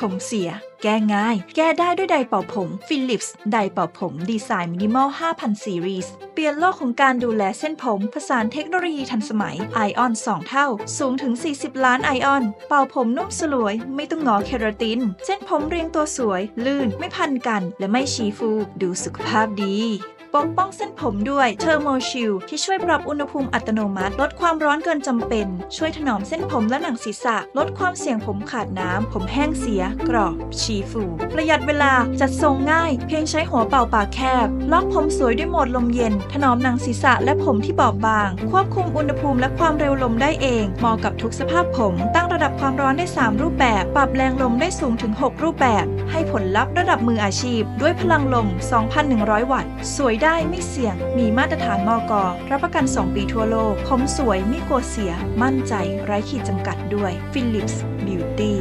ผมเสีย แก้ง่าย แก้ได้ด้วยไดร์เป่าผม Philips ไดร์เป่าผม ดีไซน์มินิมอล 5,000 ซีรีส์ เปลี่ยนโลกของการดูแลเส้นผม ผสานเทคโนโลยีทันสมัย ไอออน 2 เท่า สูงถึง 40 ล้านไอออน เป่าผมนุ่มสลวย ไม่ต้องงอเคราติน เส้นผมเรียงตัวสวย ลื่น ไม่พันกัน และไม่ชีฟู ดูสุขภาพดี ปกป้องเส้นผมด้วยเทอร์โมชิลที่ช่วยปรับอุณหภูมิอัตโนมัติ ลดความร้อนเกินจำเป็น ช่วยถนอมเส้นผมและหนังศีรษะ ลดความเสี่ยงผมขาดน้ำผมแห้งเสีย กรอบ ชีฟู ประหยัดเวลาจัดทรงง่าย เพียงใช้หัวเป่าปากแคบ ล็อกผมสวยด้วยโหมดลมเย็น ถนอมหนังศีรษะและผมที่บอบบาง ควบคุมอุณหภูมิและความเร็วลมได้เองเหมาะกับทุกสภาพผมตั้ง ระดับความร้อนได้ 3 รูปแบบ ปรับแรงลมได้สูงถึง 6 รูปแบบ ให้ผลลัพธ์ระดับมืออาชีพ ด้วยพลังลม 2,100 วัตต์ สวยได้ไม่เสี่ยง มีมาตรฐานมอกรับประกัน 2 ปีทั่วโลก ผมสวยไม่กลัวเสีย มั่นใจไร้ขีดจำกัดด้วย Philips Beauty